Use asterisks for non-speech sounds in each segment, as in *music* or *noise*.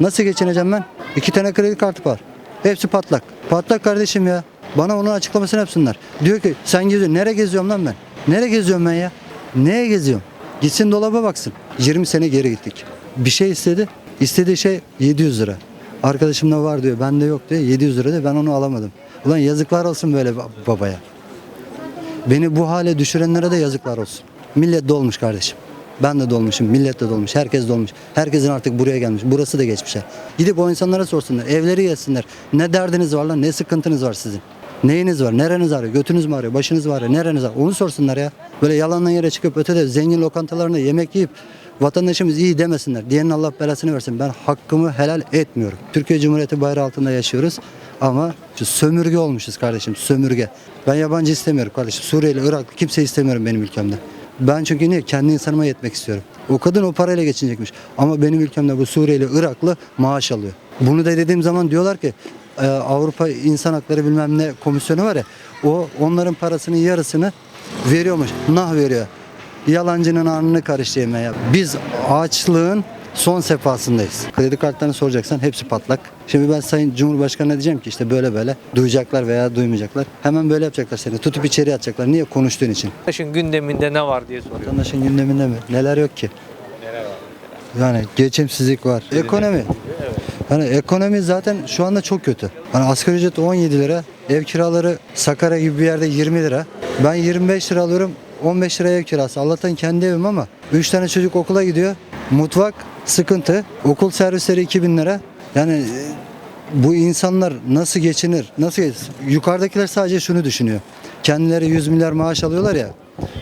Nasıl geçineceğim ben? İki tane kredi kartı var. Hepsi patlak. Patlak kardeşim ya. Bana onun açıklamasını yapsınlar. Diyor ki sen geziyorsun. Nereye geziyorum lan ben? Nereye geziyorum ben ya? Neye geziyorum? Gitsin dolaba baksın. 20 sene geri gittik. Bir şey istedi. İstediği şey 700 lira. Arkadaşımda var diyor. Bende yok diyor. 700 lira diyor. Ben onu alamadım. Ulan yazıklar olsun böyle ba- babaya. Beni bu hale düşürenlere de yazıklar olsun. Millet dolmuş kardeşim. Ben de dolmuşum, millet de dolmuş, herkes dolmuş. Herkesin artık buraya gelmiş. Burası da geçmişler. Gidip o insanlara sorsunlar, evleri gelsinler. Ne derdiniz var lan, ne sıkıntınız var sizin? Neyiniz var, nereniz ağrıyor, götünüz mü ağrıyor, başınız mı ağrıyor, nereniz ağrıyor? Onu sorsunlar ya. Böyle yalandan yere çıkıp ötede zengin lokantalarında yemek yiyip vatandaşımız iyi demesinler. Diyenin Allah belasını versin. Ben hakkımı helal etmiyorum. Türkiye Cumhuriyeti bayrağı altında yaşıyoruz. Ama şu sömürge olmuşuz kardeşim, sömürge. Ben yabancı istemiyorum kardeşim. Suriyeli, Iraklı kimse istemiyorum benim ülkemde. Ben çünkü niye? Kendi insanıma yetmek istiyorum. O kadın o parayla geçinecekmiş. Ama benim ülkemde bu Suriyeli, Iraklı maaş alıyor. Bunu da dediğim zaman diyorlar ki e, Avrupa İnsan Hakları bilmem ne komisyonu var ya o onların parasının yarısını veriyormuş. Nah veriyor. Yalancının alnını karıştırayım ben ya. Biz açlığın son sefasındayız. Kredi kartlarını soracaksan hepsi patlak. Şimdi ben Sayın Cumhurbaşkanı'na diyeceğim ki işte böyle böyle duyacaklar veya duymayacaklar. Hemen böyle yapacaklar seni. Tutup içeri atacaklar. Niye? Konuştuğun için. Vatandaşın gündeminde ne var diye soruyor. Vatandaşın gündeminde mi? Neler yok ki? Neler var? Yani geçimsizlik var. Ekonomi. Hani ekonomi zaten şu anda çok kötü. Hani asgari ücret 17 lira, ev kiraları Sakarya gibi bir yerde 20 lira. Ben 25 lira alıyorum, 15 lira ev kirası. Allah'tan kendi evim ama 3 tane çocuk okula gidiyor. Mutfak sıkıntı, okul servisleri 2000 lira. Yani e, bu insanlar nasıl geçinir? Nasıl geçinir? Yukarıdakiler sadece şunu düşünüyor. Kendileri 100 milyar maaş alıyorlar ya.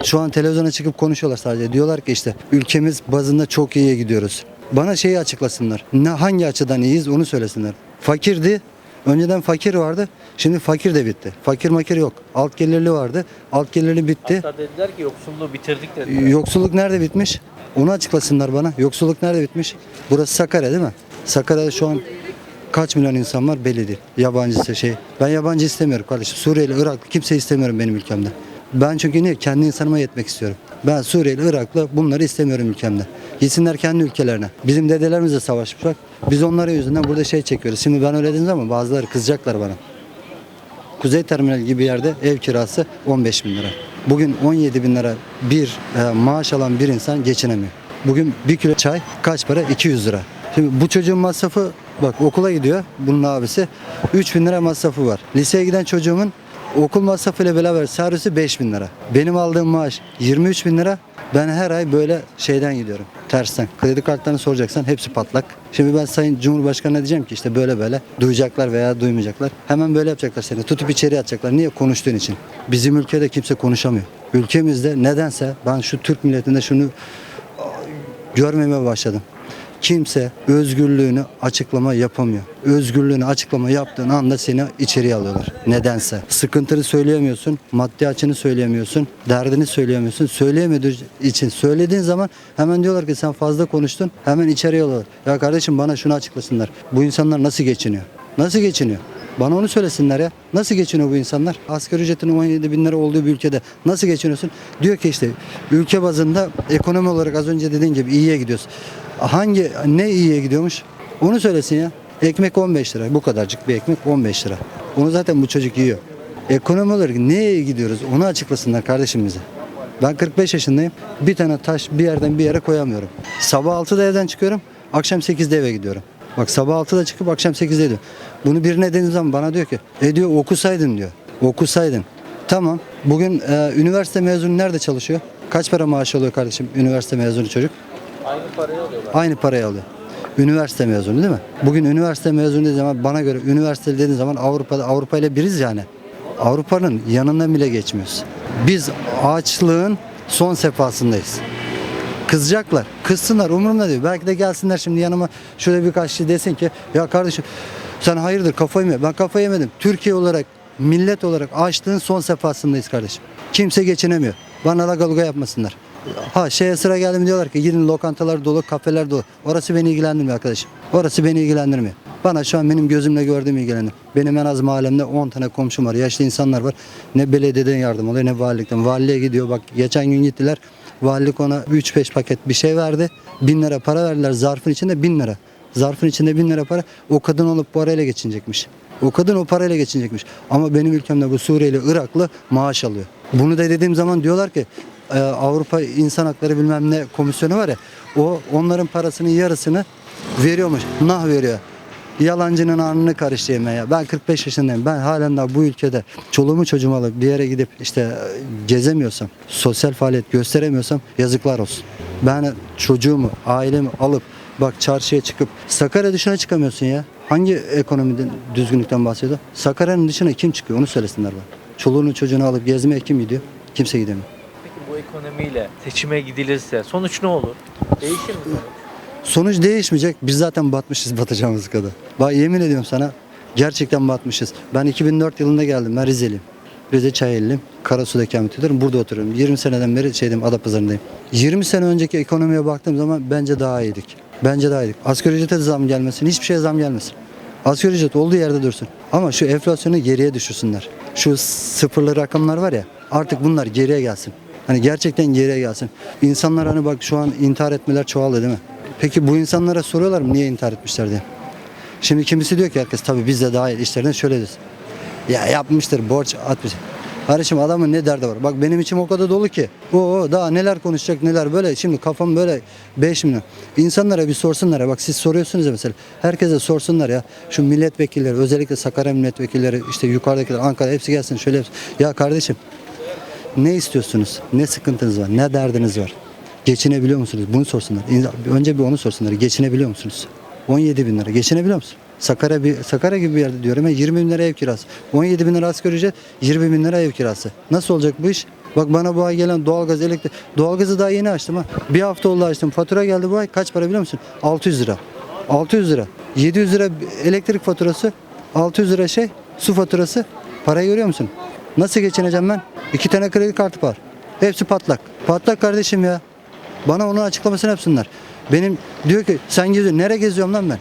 Şu an televizyona çıkıp konuşuyorlar sadece. Diyorlar ki işte ülkemiz bazında çok iyiye gidiyoruz. Bana şeyi açıklasınlar. Ne hangi açıdan iyiyiz onu söylesinler. Fakirdi. Önceden fakir vardı. Şimdi fakir de bitti. Fakir makir yok. Alt gelirli vardı. Alt gelirli bitti. Hatta dediler ki yoksulluğu bitirdik dediler. Yoksulluk nerede bitmiş? Onu açıklasınlar bana. Yoksulluk nerede bitmiş? Burası Sakarya değil mi? Sakarya'da şu an kaç milyon insan var belli değil. Yabancısı şey. Ben yabancı istemiyorum kardeşim. Suriyeli, Iraklı kimse istemiyorum benim ülkemde. Ben çünkü niye? Kendi insanıma yetmek istiyorum. Ben Suriyeli, Iraklı bunları istemiyorum ülkemde. Gitsinler kendi ülkelerine. Bizim dedelerimiz de savaşmışlar. Biz onların yüzünden burada şey çekiyoruz. Şimdi ben öyle dediğim zaman bazıları kızacaklar bana. Kuzey Terminal gibi yerde ev kirası 15 bin lira. Bugün 17 bin lira bir e, maaş alan bir insan geçinemiyor. Bugün bir kilo çay kaç para? 200 lira. Şimdi bu çocuğun masrafı bak okula gidiyor bunun abisi 3 bin lira masrafı var. Liseye giden çocuğumun okul masrafıyla beraber servisi 5 bin lira. Benim aldığım maaş 23 bin lira. Ben her ay böyle şeyden gidiyorum. Tersten. Kredi kartlarını soracaksan hepsi patlak. Şimdi ben Sayın Cumhurbaşkanı'na diyeceğim ki işte böyle böyle duyacaklar veya duymayacaklar. Hemen böyle yapacaklar seni. Tutup içeri atacaklar. Niye? Konuştuğun için. Bizim ülkede kimse konuşamıyor. Ülkemizde nedense ben şu Türk milletinde şunu görmemeye başladım. Kimse özgürlüğünü açıklama yapamıyor. Özgürlüğünü açıklama yaptığın anda seni içeriye alıyorlar. Nedense. Sıkıntını söyleyemiyorsun, maddi açını söyleyemiyorsun, derdini söyleyemiyorsun. Söyleyemediğin için söylediğin zaman hemen diyorlar ki sen fazla konuştun, hemen içeriye alıyorlar. Ya kardeşim bana şunu açıklasınlar. Bu insanlar nasıl geçiniyor? Nasıl geçiniyor? Bana onu söylesinler ya. Nasıl geçiniyor bu insanlar? Asgari ücretin 17 bin lira olduğu bir ülkede nasıl geçiniyorsun? Diyor ki işte ülke bazında ekonomi olarak az önce dediğin gibi iyiye gidiyoruz. Hangi ne iyiye gidiyormuş? Onu söylesin ya. Ekmek 15 lira. Bu kadarcık bir ekmek 15 lira. Onu zaten bu çocuk yiyor. Ekonomi olarak neye gidiyoruz? Onu açıklasınlar kardeşim bize. Ben 45 yaşındayım. Bir tane taş bir yerden bir yere koyamıyorum. Sabah 6'da evden çıkıyorum. Akşam 8'de eve gidiyorum. Bak sabah 6'da çıkıp akşam 8'de ediyor. Bunu birine dediğim zaman bana diyor ki e diyor okusaydın diyor. Okusaydın. Tamam. Bugün e, üniversite mezunu nerede çalışıyor? Kaç para maaş alıyor kardeşim üniversite mezunu çocuk? Aynı parayı alıyorlar. Aynı parayı alıyor. Üniversite mezunu değil mi? Bugün üniversite mezunu dediği zaman bana göre üniversite dediğin zaman Avrupa'da Avrupa ile biriz yani. Avrupa'nın yanından bile geçmiyoruz. Biz açlığın son sefasındayız. Kızacaklar. Kızsınlar umurumda değil. Belki de gelsinler şimdi yanıma şöyle birkaç şey desin ki ya kardeşim sen hayırdır kafayı mı? ye-" Ben kafayı yemedim. Türkiye olarak millet olarak açlığın son sefasındayız kardeşim. Kimse geçinemiyor. Bana lagaluga yapmasınlar. Ha şeye sıra geldi mi diyorlar ki gidin lokantalar dolu, kafeler dolu. Orası beni ilgilendirmiyor arkadaşım. Orası beni ilgilendirmiyor. Bana şu an benim gözümle gördüğüm ilgilenir. Benim en az mahallemde 10 tane komşum var. Yaşlı insanlar var. Ne belediyeden yardım alıyor ne valilikten. Valiliğe gidiyor. Bak geçen gün gittiler. Valilik ona 3-5 paket bir şey verdi. 1000 lira para verdiler zarfın içinde 1000 lira. Zarfın içinde 1000 lira para. O kadın olup bu parayla geçinecekmiş. O kadın o parayla geçinecekmiş. Ama benim ülkemde bu Suriyeli, Iraklı maaş alıyor. Bunu da dediğim zaman diyorlar ki e, Avrupa İnsan Hakları bilmem ne komisyonu var ya o onların parasının yarısını veriyormuş. Nah veriyor. Yalancının alnını karış yemeye. ya. Ben 45 yaşındayım. Ben halen daha bu ülkede çoluğumu çocuğumu alıp bir yere gidip işte e, gezemiyorsam, sosyal faaliyet gösteremiyorsam yazıklar olsun. Ben çocuğumu, ailemi alıp bak çarşıya çıkıp Sakarya dışına çıkamıyorsun ya. Hangi ekonomiden düzgünlükten bahsediyor? Sakarya'nın dışına kim çıkıyor? Onu söylesinler bana. Çoluğunu çocuğunu alıp gezmeye kim gidiyor? Kimse gidemiyor. Ekonomiyle seçime gidilirse sonuç ne olur? Değişir mi sonuç? Sonuç değişmeyecek. Biz zaten batmışız batacağımız kadar. Bak yemin ediyorum sana gerçekten batmışız. Ben 2004 yılında geldim. Ben Rizeliyim. Rize Çayeli'yim. Karasu'da ikamet ediyorum. Burada oturuyorum. 20 seneden beri şeydeyim Adapazarı'ndayım. 20 sene önceki ekonomiye baktığım zaman bence daha iyiydik. Bence daha iyiydik. Asgari ücrete zam gelmesin. Hiçbir şeye zam gelmesin. Asgari ücret olduğu yerde dursun. Ama şu enflasyonu geriye düşürsünler. Şu sıfırlı rakamlar var ya artık bunlar geriye gelsin. Hani gerçekten geriye gelsin. İnsanlar hani bak şu an intihar etmeler çoğaldı değil mi? Peki bu insanlara soruyorlar mı niye intihar etmişler diye. Şimdi kimisi diyor ki herkes tabii biz de dahil işlerine şöyle diyoruz. Ya yapmıştır borç atmış. Kardeşim adamın ne derdi var? Bak benim içim o kadar dolu ki. O daha neler konuşacak neler böyle. Şimdi kafam böyle 5 milyon. İnsanlara bir sorsunlar ya. Bak siz soruyorsunuz ya mesela. Herkese sorsunlar ya. Şu milletvekilleri özellikle Sakarya milletvekilleri işte yukarıdakiler Ankara hepsi gelsin şöyle yapsın. Ya kardeşim ne istiyorsunuz? Ne sıkıntınız var? Ne derdiniz var? Geçinebiliyor musunuz? Bunu sorsunlar. Önce bir onu sorsunlar. Geçinebiliyor musunuz? 17 bin lira. Geçinebiliyor musun? Sakarya, bir, Sakarya gibi bir yerde diyorum ya 20 bin lira ev kirası. 17 bin lira asgari ücret 20 bin lira ev kirası. Nasıl olacak bu iş? Bak bana bu ay gelen doğalgaz, elektrik, doğalgazı daha yeni açtım ha. Bir hafta oldu açtım. Fatura geldi bu ay. Kaç para biliyor musun? 600 lira. 600 lira. 700 lira elektrik faturası. 600 lira şey. Su faturası. Parayı görüyor musun? Nasıl geçineceğim ben? İki tane kredi kartı var. Hepsi patlak. Patlak kardeşim ya. Bana onun açıklamasını yapsınlar. Benim diyor ki sen geziyorsun. Nereye geziyorum lan ben?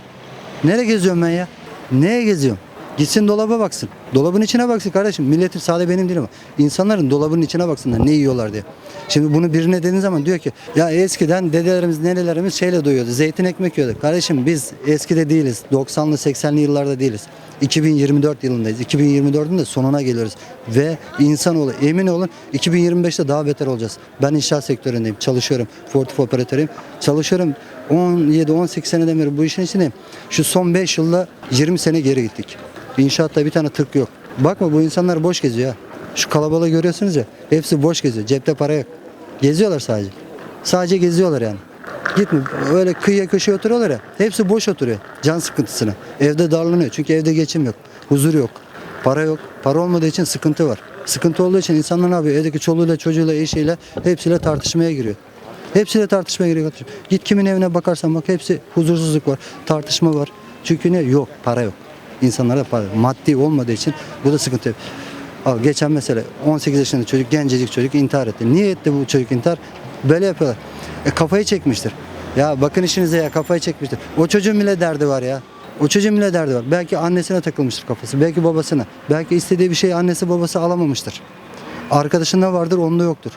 Nereye geziyorum ben ya? Neye geziyorum? Gitsin dolaba baksın. Dolabın içine baksın kardeşim. Milletin sadece benim değil ama. insanların dolabının içine baksınlar ne yiyorlar diye. Şimdi bunu birine dediğin zaman diyor ki ya eskiden dedelerimiz nenelerimiz şeyle doyuyordu. Zeytin ekmek yiyordu. Kardeşim biz eskide değiliz. 90'lı 80'li yıllarda değiliz. 2024 yılındayız. 2024'ün de sonuna geliyoruz. Ve insanoğlu emin olun 2025'te daha beter olacağız. Ben inşaat sektöründeyim. Çalışıyorum. Fortif operatörüyüm. Çalışıyorum. 17-18 seneden beri bu işin içindeyim. Şu son 5 yılda 20 sene geri gittik. İnşaatta bir tane tık yok. Bakma bu insanlar boş geziyor. Şu kalabalığı görüyorsunuz ya. Hepsi boş geziyor. Cepte para yok. Geziyorlar sadece. Sadece geziyorlar yani. Gitme öyle kıyıya köşeye oturuyorlar ya. Hepsi boş oturuyor. Can sıkıntısına. Evde darlanıyor. Çünkü evde geçim yok. Huzur yok. Para yok. Para olmadığı için sıkıntı var. Sıkıntı olduğu için insanlar ne yapıyor? Evdeki çoluğuyla, çocuğuyla, eşiyle hepsiyle tartışmaya giriyor. Hepsiyle tartışmaya giriyor. Git kimin evine bakarsan bak hepsi huzursuzluk var. Tartışma var. Çünkü ne? Yok. Para yok. İnsanlarda para. Maddi olmadığı için bu da sıkıntı. Al geçen mesela 18 yaşında çocuk, gencecik çocuk intihar etti. Niye etti bu çocuk intihar? Böyle yapıyorlar. E kafayı çekmiştir. Ya bakın işinize ya kafayı çekmiştir. O çocuğun bile derdi var ya. O çocuğun bile derdi var. Belki annesine takılmıştır kafası. Belki babasına. Belki istediği bir şeyi annesi babası alamamıştır. Arkadaşında vardır onda yoktur.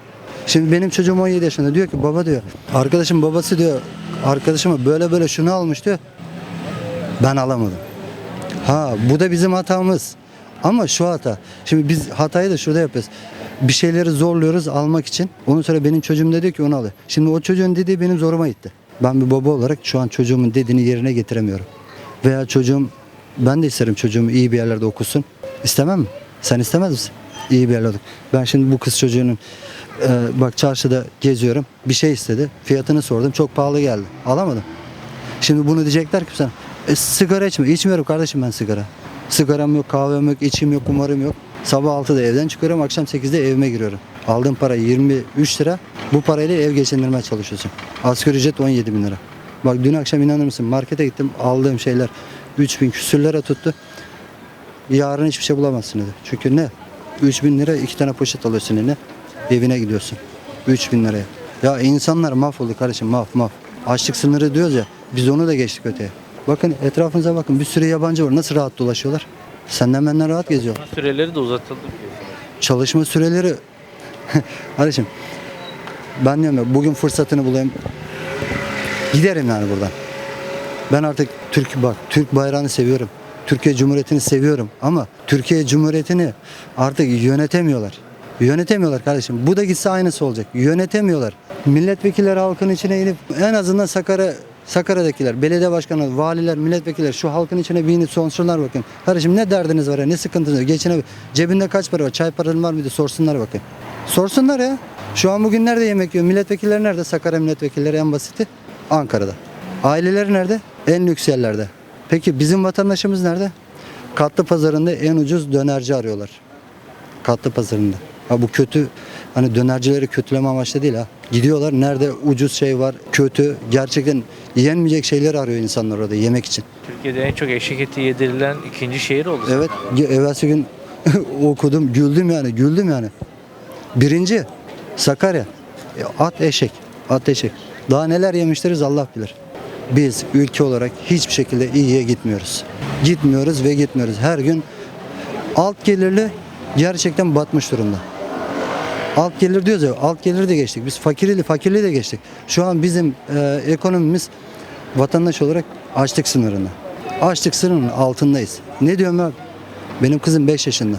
Şimdi benim çocuğum 17 yaşında diyor ki baba diyor. Arkadaşım babası diyor. Arkadaşıma böyle böyle şunu almış diyor. Ben alamadım. Ha bu da bizim hatamız. Ama şu hata. Şimdi biz hatayı da şurada yapıyoruz. Bir şeyleri zorluyoruz almak için. Ondan sonra benim çocuğum diyor ki onu alıyor. Şimdi o çocuğun dediği benim zoruma gitti. Ben bir baba olarak şu an çocuğumun dediğini yerine getiremiyorum. Veya çocuğum ben de isterim çocuğum iyi bir yerlerde okusun. İstemem mi? Sen istemez misin? İyi bir yerlerde. Ben şimdi bu kız çocuğunun e, bak çarşıda geziyorum. Bir şey istedi. Fiyatını sordum. Çok pahalı geldi. Alamadım. Şimdi bunu diyecekler ki sana. E, sigara içme. İçmiyorum kardeşim ben sigara. Sigaram yok, kahvem yok, içim yok, kumarım yok. Sabah 6'da evden çıkıyorum, akşam 8'de evime giriyorum. Aldığım para 23 lira. Bu parayla ev geçindirmeye çalışıyorsun. Asgari ücret 17 bin lira. Bak dün akşam inanır mısın markete gittim aldığım şeyler 3 bin küsür lira tuttu. Yarın hiçbir şey bulamazsın dedi. Çünkü ne? 3 bin lira iki tane poşet alıyorsun eline. Evine gidiyorsun. 3 bin liraya. Ya insanlar mahvoldu kardeşim maf maf. Açlık sınırı diyoruz ya biz onu da geçtik öteye. Bakın etrafınıza bakın bir sürü yabancı var. Nasıl rahat dolaşıyorlar? Senden benden rahat geziyor. Çalışma süreleri de uzatıldı biliyorsunuz. Çalışma süreleri *laughs* kardeşim ben diyorum ya bugün fırsatını bulayım. Giderim yani buradan. Ben artık Türk bak Türk bayrağını seviyorum. Türkiye Cumhuriyeti'ni seviyorum ama Türkiye Cumhuriyeti'ni artık yönetemiyorlar. Yönetemiyorlar kardeşim. Bu da gitse aynısı olacak. Yönetemiyorlar. Milletvekilleri halkın içine inip en azından Sakarya Sakarya'dakiler, belediye başkanı, valiler, milletvekiller şu halkın içine bir sorsunlar bakın. Kardeşim ne derdiniz var ya, ne sıkıntınız var? Geçine cebinde kaç para var? Çay paran var mıydı? Sorsunlar bakın. Sorsunlar ya. Şu an bugün nerede yemek yiyor? Milletvekilleri nerede? Sakarya milletvekilleri en basiti. Ankara'da. Aileleri nerede? En lüks yerlerde. Peki bizim vatandaşımız nerede? Katlı pazarında en ucuz dönerci arıyorlar. Katlı pazarında. Ha bu kötü hani dönercileri kötüleme amaçlı değil ha. Gidiyorlar nerede ucuz şey var, kötü, gerçekten yenmeyecek şeyler arıyor insanlar orada yemek için. Türkiye'de en çok eşek eti yedirilen ikinci şehir oldu. Evet, Sakarya. evvelsi gün *laughs* okudum, güldüm yani, güldüm yani. Birinci Sakarya. E, At eşek, at eşek. Daha neler yemişleriz Allah bilir. Biz ülke olarak hiçbir şekilde iyiye gitmiyoruz. Gitmiyoruz ve gitmiyoruz. Her gün alt gelirli gerçekten batmış durumda. Alt gelir diyoruz ya, alt geliri de geçtik. Biz fakirliği, fakirliği de geçtik. Şu an bizim e, ekonomimiz vatandaş olarak açlık sınırında. Açlık sınırının altındayız. Ne diyorum ben? Benim kızım 5 yaşında.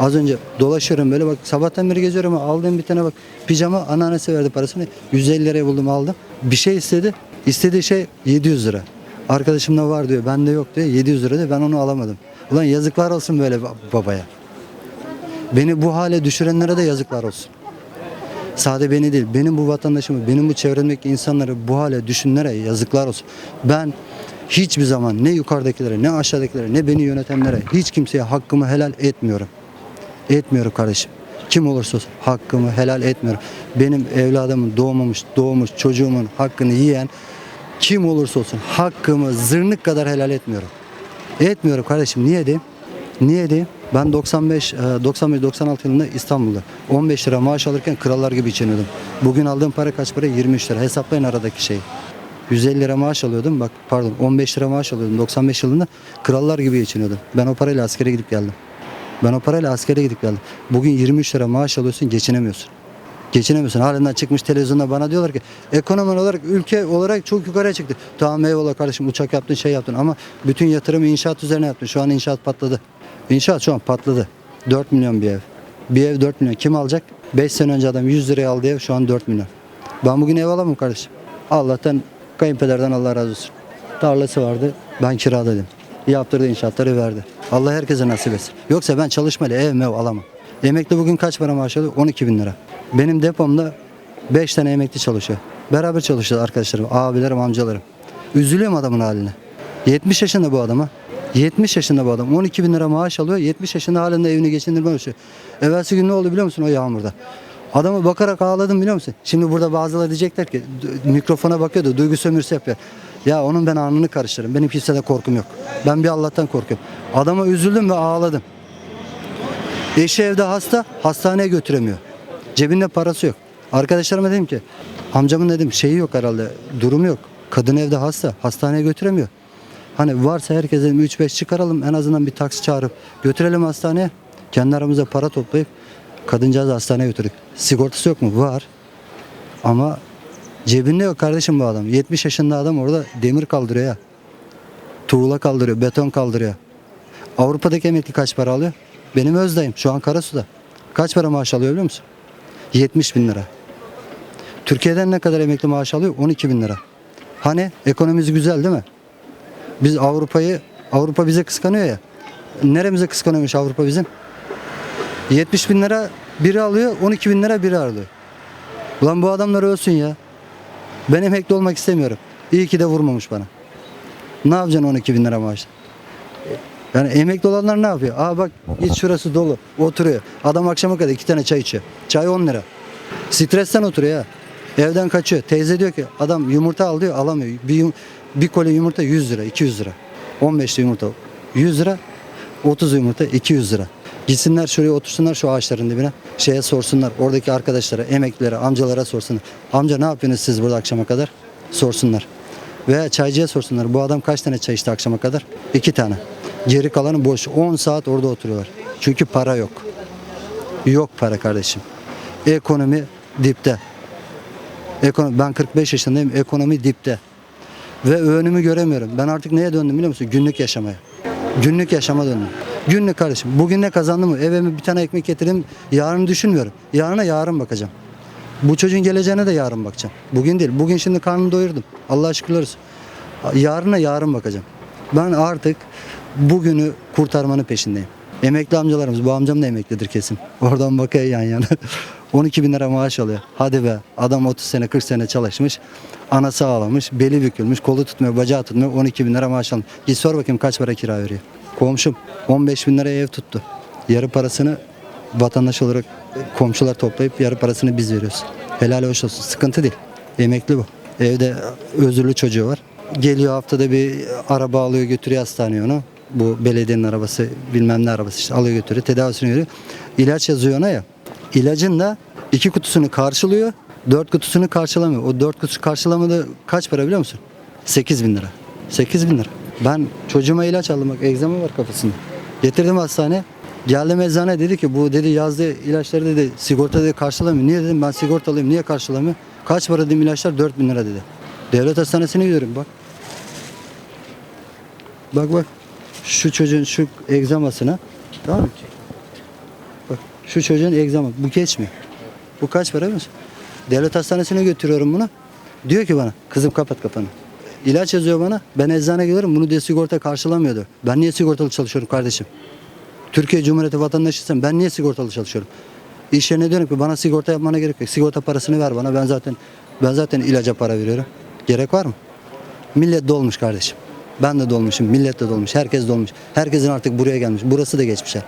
Az önce dolaşıyorum böyle bak sabahtan beri geziyorum aldığım bir tane bak pijama anneannesi verdi parasını 150 liraya buldum aldım. Bir şey istedi. İstediği şey 700 lira. Arkadaşımda var diyor bende yok diyor 700 lira diyor ben onu alamadım. Ulan yazıklar olsun böyle ba- babaya. Beni bu hale düşürenlere de yazıklar olsun. Sade beni değil, benim bu vatandaşımı, benim bu çevremdeki insanları bu hale düşünenlere yazıklar olsun. Ben hiçbir zaman ne yukarıdakilere, ne aşağıdakilere, ne beni yönetenlere, hiç kimseye hakkımı helal etmiyorum. Etmiyorum kardeşim. Kim olursa olsun hakkımı helal etmiyorum. Benim evladımın doğmamış, doğmuş çocuğumun hakkını yiyen kim olursa olsun hakkımı zırnık kadar helal etmiyorum. Etmiyorum kardeşim. Niye diyeyim? Niye diyeyim? Ben 95 95-96 yılında İstanbul'da 15 lira maaş alırken krallar gibi içiniyordum. Bugün aldığım para kaç para? 23 lira. Hesaplayın aradaki şeyi. 150 lira maaş alıyordum. Bak pardon 15 lira maaş alıyordum 95 yılında. Krallar gibi geçiniyordum. Ben o parayla askere gidip geldim. Ben o parayla askere gidip geldim. Bugün 23 lira maaş alıyorsun geçinemiyorsun. Geçinemiyorsun. Halinden çıkmış televizyonda bana diyorlar ki ekonomi olarak ülke olarak çok yukarıya çıktı. Tamam eyvallah kardeşim uçak yaptın şey yaptın ama bütün yatırımı inşaat üzerine yaptın. Şu an inşaat patladı. İnşaat şu an patladı. 4 milyon bir ev. Bir ev 4 milyon. Kim alacak? 5 sene önce adam 100 liraya aldı ev şu an 4 milyon. Ben bugün ev alamam kardeşim. Allah'tan kayınpederden Allah razı olsun. Tarlası vardı. Ben kiraladım. Yaptırdı inşaatları verdi. Allah herkese nasip etsin. Yoksa ben çalışmayla ev mev alamam. Emekli bugün kaç para maaş alıyor? 12 bin lira. Benim depomda 5 tane emekli çalışıyor. Beraber çalışıyoruz arkadaşlarım, abilerim, amcalarım. Üzülüyorum adamın haline. 70 yaşında bu adama. 70 yaşında bu adam. 12 bin lira maaş alıyor. 70 yaşında halinde evini geçindirme çalışıyor. Evvelsi gün ne oldu biliyor musun o yağmurda? Adamı bakarak ağladım biliyor musun? Şimdi burada bazıları diyecekler ki mikrofona bakıyordu, duygu sömürüsü yapıyor. Ya onun ben alnını karıştırırım. Benim kimsede korkum yok. Ben bir Allah'tan korkuyorum. Adama üzüldüm ve ağladım. Eşi evde hasta, hastaneye götüremiyor. Cebinde parası yok. Arkadaşlarıma dedim ki, amcamın dedim şeyi yok herhalde, durumu yok. Kadın evde hasta, hastaneye götüremiyor. Hani varsa herkese dedim 3-5 çıkaralım, en azından bir taksi çağırıp götürelim hastaneye. Kendi aramızda para toplayıp kadıncağızı hastaneye götürdük. Sigortası yok mu? Var. Ama cebinde yok kardeşim bu adam. 70 yaşında adam orada demir kaldırıyor ya. Tuğla kaldırıyor, beton kaldırıyor. Avrupa'daki emekli kaç para alıyor? Benim özdayım. Şu an Karasu'da. Kaç para maaş alıyor biliyor musun? 70 bin lira. Türkiye'den ne kadar emekli maaş alıyor? 12 bin lira. Hani ekonomimiz güzel değil mi? Biz Avrupa'yı, Avrupa bize kıskanıyor ya. Neremize kıskanıyormuş Avrupa bizim? 70 bin lira biri alıyor, 12 bin lira biri alıyor. Ulan bu adamlar ölsün ya. Ben emekli olmak istemiyorum. İyi ki de vurmamış bana. Ne yapacaksın 12 bin lira maaşla? Yani emekli olanlar ne yapıyor? Aa bak git şurası dolu. Oturuyor. Adam akşama kadar iki tane çay içiyor. Çay 10 lira. Stresten oturuyor ya. Evden kaçıyor. Teyze diyor ki adam yumurta al diyor alamıyor. Bir, yum- bir koli yumurta 100 lira 200 lira. 15'li yumurta 100 lira. 30 yumurta 200 lira. Gitsinler şuraya otursunlar şu ağaçların dibine. Şeye sorsunlar. Oradaki arkadaşlara, emeklilere, amcalara sorsunlar. Amca ne yapıyorsunuz siz burada akşama kadar? Sorsunlar. Veya çaycıya sorsunlar. Bu adam kaç tane çay içti akşama kadar? İki tane. Geri kalanı boş. 10 saat orada oturuyorlar. Çünkü para yok. Yok para kardeşim. Ekonomi dipte. Ekonomi, ben 45 yaşındayım. Ekonomi dipte. Ve önümü göremiyorum. Ben artık neye döndüm biliyor musun? Günlük yaşamaya. Günlük yaşama döndüm. Günlük kardeşim. Bugün ne kazandım mı? Eve bir tane ekmek getireyim. Yarını düşünmüyorum. Yarına yarın bakacağım. Bu çocuğun geleceğine de yarın bakacağım. Bugün değil. Bugün şimdi karnımı doyurdum. Allah'a şükürler. Yarına yarın bakacağım. Ben artık bugünü kurtarmanın peşindeyim. Emekli amcalarımız, bu amcam da emeklidir kesin. Oradan bakıyor yan yana. *laughs* 12 bin lira maaş alıyor. Hadi be adam 30 sene 40 sene çalışmış. Anası ağlamış, beli bükülmüş, kolu tutmuyor, bacağı tutmuyor. 12 bin lira maaş almış. Git sor bakayım kaç para kira veriyor. Komşum 15 bin liraya ev tuttu. Yarı parasını vatandaş olarak komşular toplayıp yarı parasını biz veriyoruz. Helal hoş olsun. Sıkıntı değil. Emekli bu. Evde özürlü çocuğu var. Geliyor haftada bir araba alıyor götürüyor hastaneye onu. Bu belediyenin arabası bilmem ne arabası işte alıyor götürüyor tedavisini veriyor. İlaç yazıyor ona ya. İlacın da iki kutusunu karşılıyor. Dört kutusunu karşılamıyor. O dört kutusu karşılamadı kaç para biliyor musun? 8 bin lira. 8 bin lira. Ben çocuğuma ilaç aldım bak egzama var kafasında. Getirdim hastaneye. Geldim eczane dedi ki bu dedi yazdığı ilaçları dedi sigorta dedi karşılamıyor. Niye dedim ben sigortalıyım niye karşılamıyor? Kaç para dedim ilaçlar 4 bin lira dedi. Devlet hastanesine gidiyorum bak. Bak bak şu çocuğun şu egzamasına tamam mı? Bak şu çocuğun egzama bu geçmiyor. Bu kaç para biliyor musun? Devlet hastanesine götürüyorum bunu. Diyor ki bana kızım kapat kafanı. İlaç yazıyor bana. Ben eczane gidiyorum bunu diye sigorta karşılamıyordu. Ben niye sigortalı çalışıyorum kardeşim? Türkiye Cumhuriyeti vatandaşıysam ben niye sigortalı çalışıyorum? İş yerine diyorum ki bana sigorta yapmana gerek yok. Sigorta parasını ver bana. Ben zaten ben zaten ilaca para veriyorum. Gerek var mı? Millet dolmuş kardeşim. Ben de dolmuşum, millet de dolmuş, herkes dolmuş. Herkesin artık buraya gelmiş. Burası da geçmişler.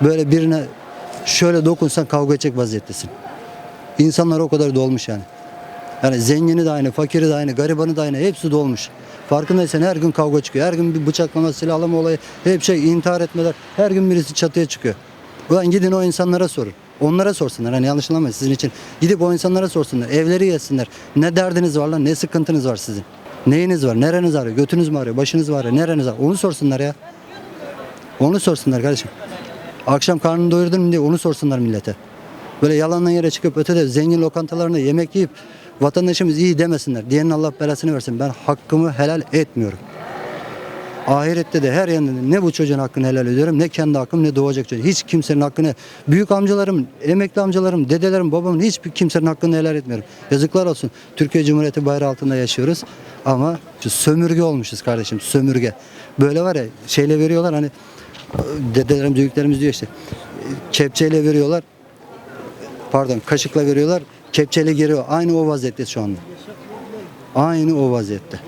Böyle birine şöyle dokunsan kavga edecek vaziyettesin. İnsanlar o kadar dolmuş yani. Yani zengini de aynı, fakiri de aynı, garibanı da aynı. Hepsi dolmuş. Farkındaysan her gün kavga çıkıyor. Her gün bir bıçaklama, silahlama olayı. Hep şey intihar etmeler. Her gün birisi çatıya çıkıyor. Ulan gidin o insanlara sorun. Onlara sorsunlar. Hani yanlış anlamayın sizin için. Gidip o insanlara sorsunlar. Evleri yesinler. Ne derdiniz var lan? Ne sıkıntınız var sizin? Neyiniz var? Nereniz ağrıyor? Götünüz mü ağrıyor? Başınız mı ağrıyor? Nereniz ağrıyor? Onu sorsunlar ya. Onu sorsunlar kardeşim. Akşam karnını doyurdun mu diye onu sorsunlar millete. Böyle yalandan yere çıkıp ötede zengin lokantalarında yemek yiyip vatandaşımız iyi demesinler. Diyenin Allah belasını versin. Ben hakkımı helal etmiyorum. Ahirette de her yanında ne bu çocuğun hakkını helal ediyorum ne kendi hakkım ne doğacak çocuk. Hiç kimsenin hakkını büyük amcalarım, emekli amcalarım, dedelerim, babamın hiçbir kimsenin hakkını helal etmiyorum. Yazıklar olsun. Türkiye Cumhuriyeti bayrağı altında yaşıyoruz ama sömürge olmuşuz kardeşim sömürge. Böyle var ya şeyle veriyorlar hani dedelerim büyüklerimiz diyor işte kepçeyle veriyorlar pardon kaşıkla veriyorlar kepçeyle geliyor aynı o vaziyette şu anda. Aynı o vaziyette